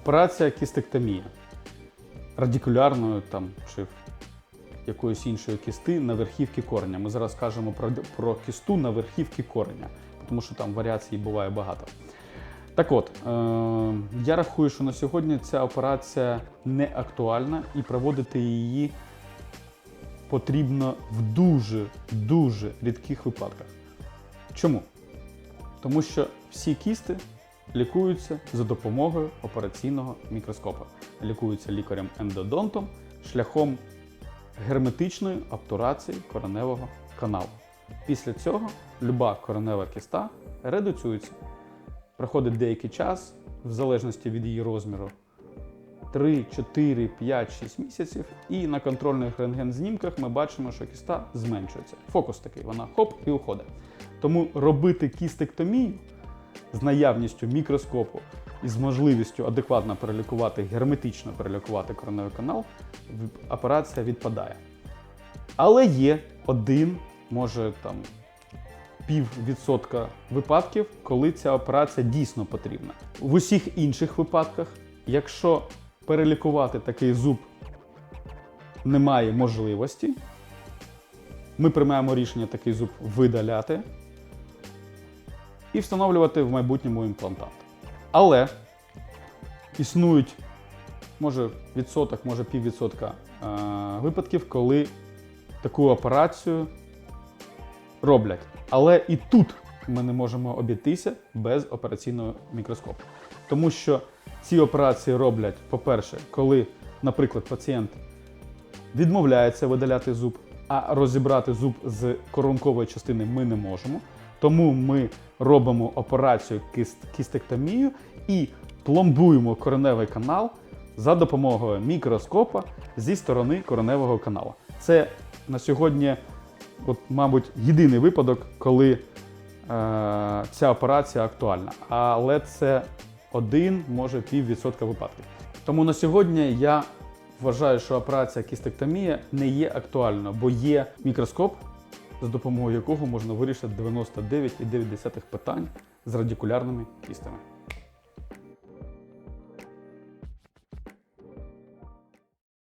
Операція кістектомія радикулярної там чи якоїсь іншої кісти на верхівці кореня. Ми зараз кажемо про, про кісту на верхівці кореня, тому що там варіацій буває багато. Так от, е, я рахую, що на сьогодні ця операція не актуальна і проводити її потрібно в дуже дуже рідких випадках. Чому? Тому що всі кісти лікуються за допомогою операційного мікроскопа. Лікуються лікарем-ендодонтом шляхом герметичної обтурації короневого каналу. Після цього люба коронева кіста редуцюється. Проходить деякий час, в залежності від її розміру, 3, 4, 5, 6 місяців, і на контрольних рентген-знімках ми бачимо, що кіста зменшується. Фокус такий, вона хоп і уходить. Тому робити кістектомію з наявністю мікроскопу і з можливістю адекватно перелікувати, герметично перелікувати короневий канал, операція відпадає. Але є один, може там пів відсотка випадків, коли ця операція дійсно потрібна. В усіх інших випадках, якщо перелікувати такий зуб немає можливості, ми приймаємо рішення такий зуб видаляти і встановлювати в майбутньому імплантант. Але існують, може, відсоток, може піввідсотка е, випадків, коли таку операцію роблять. Але і тут ми не можемо обійтися без операційного мікроскопу. Тому що ці операції роблять, по-перше, коли, наприклад, пацієнт відмовляється видаляти зуб, а розібрати зуб з коронкової частини ми не можемо. Тому ми робимо операцію кіст- кістектомію і пломбуємо кореневий канал за допомогою мікроскопа зі сторони кореневого каналу. Це на сьогодні, от, мабуть, єдиний випадок, коли е, ця операція актуальна. Але це один, може піввідсотка випадків. Тому на сьогодні я вважаю, що операція кістектомія не є актуальною, бо є мікроскоп, за допомогою якого можна вирішити 99,9 питань з радикулярними кістами.